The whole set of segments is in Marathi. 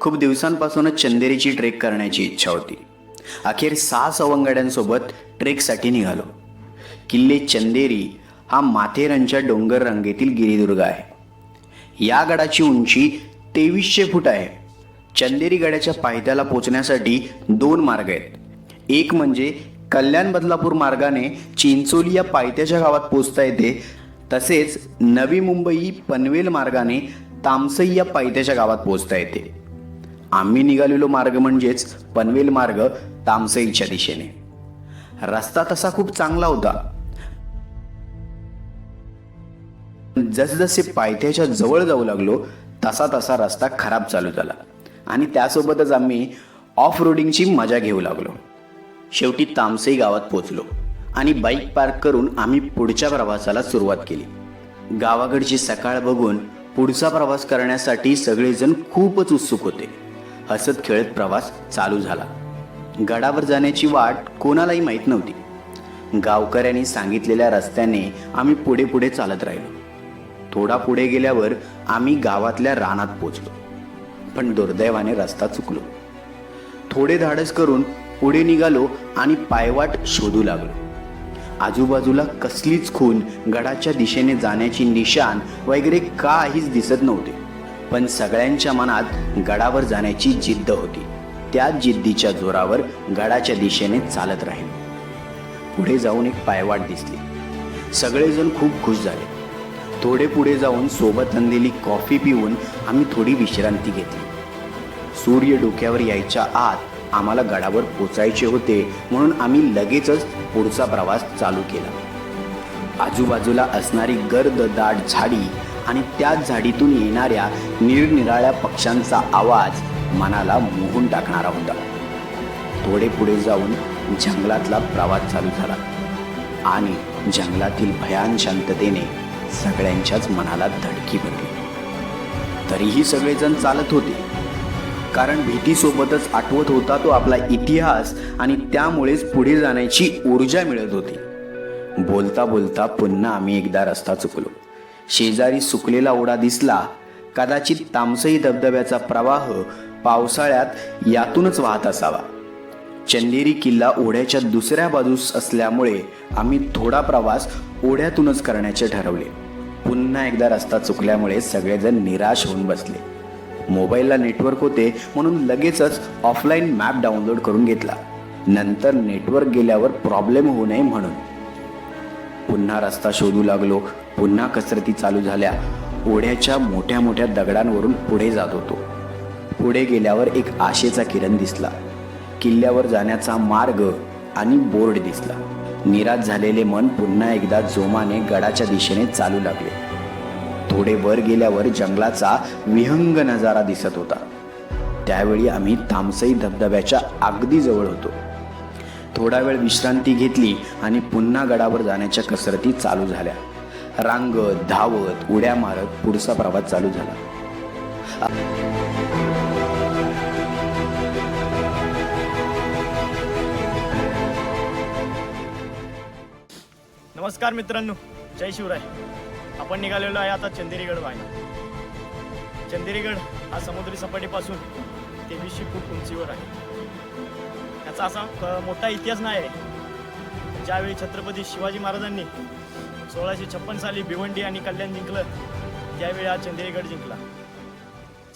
खूप दिवसांपासूनच चंदेरीची ट्रेक करण्याची इच्छा होती. अखेर सहा सवंगड्यांसोबत ट्रेकसाठी निघालो. किल्ले चंदेरी हा माथेरनच्या डोंगर रांगेतील गिरिदुर्ग आहे. या गडाची उंची तेवीसशे फूट आहे. चंदेरी गडाच्या पायथ्याला पोचण्यासाठी दोन मार्ग आहेत. एक म्हणजे कल्याण बदलापूर मार्गाने चिंचोली या पायथ्याच्या गावात पोचता येते. तसेच नवी मुंबई पनवेल मार्गाने तामसई या पायथ्याच्या गावात पोचता येते. आम्ही निघालेलो मार्ग म्हणजेच पनवेल मार्ग तामसईच्या दिशेने. रस्ता तसा खूप चांगला होता. जसजसे पायथ्याच्या जवळ जाऊ लागलो तसा तसा रस्ता खराब चालू झाला आणि त्यासोबतच आम्ही ऑफ रोडिंगची मजा घेऊ लागलो. शेवटी तामसई गावात पोचलो आणि बाईक पार्क करून आम्ही पुढच्या प्रवासाला सुरुवात केली. गावाकडची सकाळ बघून पुढचा प्रवास करण्यासाठी सगळेजण खूपच उत्सुक होते. हसत खेळत प्रवास चालू झाला. गडावर जाण्याची वाट कोणालाही माहीत नव्हती. गावकऱ्यांनी सांगितलेल्या रस्त्याने आम्ही पुढे पुढे चालत राहिलो. थोडा पुढे गेल्यावर आम्ही गावातल्या रानात पोचलो. पण दुर्दैवाने रस्ता चुकलो. थोडे धाडस करून पुढे निघालो आणि पायवाट शोधू लागलो. आजूबाजूला कसलीच खून गडाच्या दिशेने जाण्याची निशाण वगैरे काहीच दिसत नव्हते. पण सगळ्यांच्या मनात गडावर जाण्याची जिद्द होती. त्या जिद्दीच्या जोरावर गडाच्या दिशेने चालत राहिलो. पुढे जाऊन एक पायवाट दिसली. सगळेजण खूप खुश झाले. थोडे पुढे जाऊन सोबत आणलेली कॉफी पिऊन आम्ही थोडी विश्रांती घेतली. सूर्य डोक्यावर यायच्या आत आम्हाला गडावर पोचायचे होते म्हणून आम्ही लगेचच पुढचा प्रवास चालू केला. आजूबाजूला असणारी गर्द दाट झाडी आणि त्याच झाडीतून येणाऱ्या निरनिराळ्या पक्ष्यांचा आवाज मनाला मोहून टाकणारा होता. थोडे पुढे जाऊन जंगलातला प्रवास चालू झाला आणि जंगलातील भयान शांततेने सगळ्यांच्याच मनाला धडकी भरली. तरीही सगळेजण चालत होते. कारण भीतीसोबतच आठवत होता तो आपला इतिहास आणि त्यामुळेच पुढे जाण्याची ऊर्जा मिळत होती. बोलता बोलता पुन्हा आम्ही एकदा रस्ता चुकलो. शेजारी सुकलेला ओढा दिसला. कदाचित तामसई धबधब्याचा प्रवाह पावसाळ्यात यातूनच वाहत असावा. चंदेरी किल्ला ओढ्याच्या दुसऱ्या बाजूस असल्यामुळे आम्ही थोडा प्रवास ओढ्यातूनच करण्याचे ठरवले. पुन्हा एकदा रस्ता चुकल्यामुळे सगळेजण निराश होऊन बसले. मोबाईलला नेटवर्क होते म्हणून लगेचच ऑफलाईन मॅप डाउनलोड करून घेतला. नंतर नेटवर्क गेल्यावर प्रॉब्लेम होऊ नये म्हणून. पुन्हा रस्ता शोधू लागलो. पुन्हा कसरती चालू झाल्या. ओढ्याच्या मोठ्या मोठ्या दगडांवरून पुढे जात होतो. पुढे गेल्यावर एक आशेचा किरण दिसला. किल्ल्यावर जाण्याचा मार्ग आणि बोर्ड दिसला. निराश झालेले मन पुन्हा एकदा जोमाने गडाच्या दिशेने चालू लागले. थोडे वर गेल्यावर जंगलाचा विहंग नजारा दिसत होता. त्यावेळी आम्ही तामसई धबधब्याच्या अगदी जवळ होतो. थोडा वेळ विश्रांती घेतली आणि पुन्हा गडावर जाण्याच्या कसरती चालू झाल्या. रांगत धावत उड्या मारत पुढचा प्रवास चालू झाला. नमस्कार मित्रांनो जय शिवराय. आपण निघालेलो आहे आता चंदेरीगड व्हायला चंदेरीगड हा समुद्री सपाटीपासून तेवीसशे फूट उंचीवर आहे. याचा असा मोठा इतिहास नाही आहे. ज्यावेळी छत्रपती शिवाजी महाराजांनी सोळाशे छप्पन साली भिवंडी आणि कल्याण जिंकलं. त्यावेळी हा चंदेरीगड जिंकला.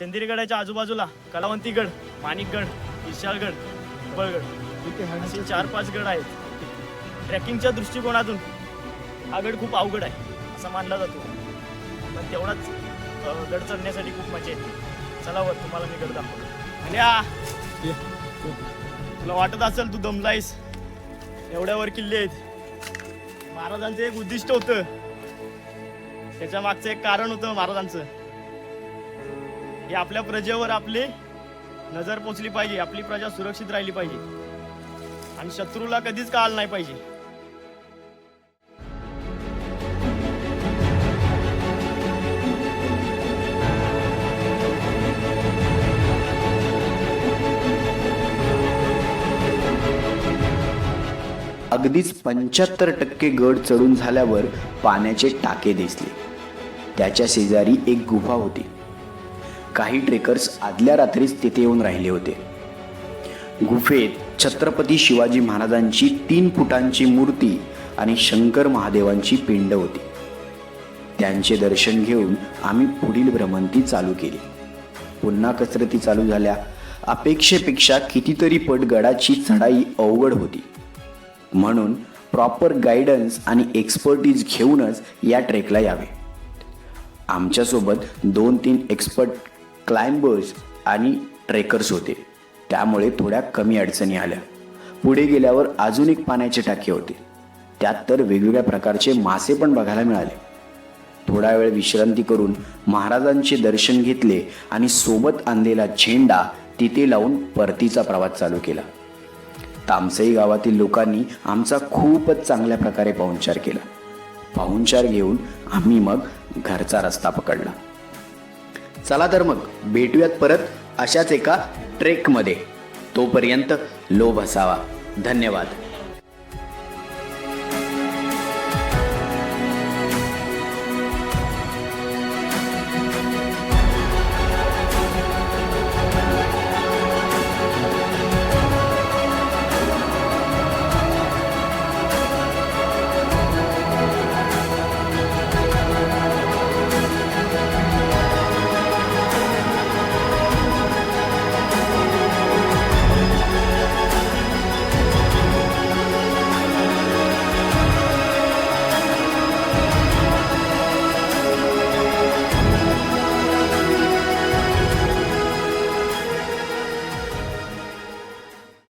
चंदेरीगडाच्या आजूबाजूला कलावंतीगड माणिकगड विशाळगड बळगड असे चार पाच गड आहेत. ट्रेकिंगच्या दृष्टिकोनातून हा गड खूप अवघड आहे असा मानला जातो. पण तेवढाच गड चढण्यासाठी खूप मजा येते. चला वर तुम्हाला मी गड दाखवतो. तुला वाटत असेल तू दमलायस? एवढ्यावर किल्ले आहेत. महाराजांचं एक उद्दिष्ट होतं. त्याच्या मागचं एक कारण होतं महाराजांचं. की आपल्या प्रजेवर आपली नजर पोचली पाहिजे आपली प्रजा सुरक्षित राहिली पाहिजे. आणि शत्रूला कधीच काळ नाही पाहिजे. अगदीच पंच्याहत्तर टक्के गड चढून झाल्यावर पाण्याचे टाके दिसले. त्याच्या शेजारी एक गुफा होती. काही ट्रेकर्स आदल्या रात्रीच तिथे येऊन राहिले होते. गुफेत छत्रपती शिवाजी महाराजांची तीन फुटांची मूर्ती आणि शंकर महादेवांची पिंड होती. त्यांचे दर्शन घेऊन आम्ही पुढील भ्रमंती चालू केली. पुन्हा कसरती चालू झाल्या. अपेक्षेपेक्षा कितीतरी पट गडाची चढाई अवघड होती. म्हणून प्रॉपर गायडन्स आणि एक्सपर्टीज घेऊनच या ट्रेकला यावे. आमच्यासोबत दोन तीन एक्सपर्ट क्लाइंबर्स आणि ट्रेकर्स होते. त्यामुळे थोड्या कमी अडचणी आल्या. पुढे गेल्यावर अजून एक पाण्याचे टाके होते. त्यात तर वेगवेगळ्या प्रकारचे मासे पण बघायला मिळाले. थोडा वेळ विश्रांती करून महाराजांचे दर्शन घेतले आणि सोबत आणलेला झेंडा तिथे लावून परतीचा प्रवास चालू केला. तामसई गावातील लोकांनी आमचा खूपच चांगल्या प्रकारे पाहुणचार केला. पाहुणचार घेऊन आम्ही मग घरचा रस्ता पकडला. चला तर मग भेटूयात परत अशाच एका ट्रेकमध्ये. तोपर्यंत लोभ असावा. धन्यवाद.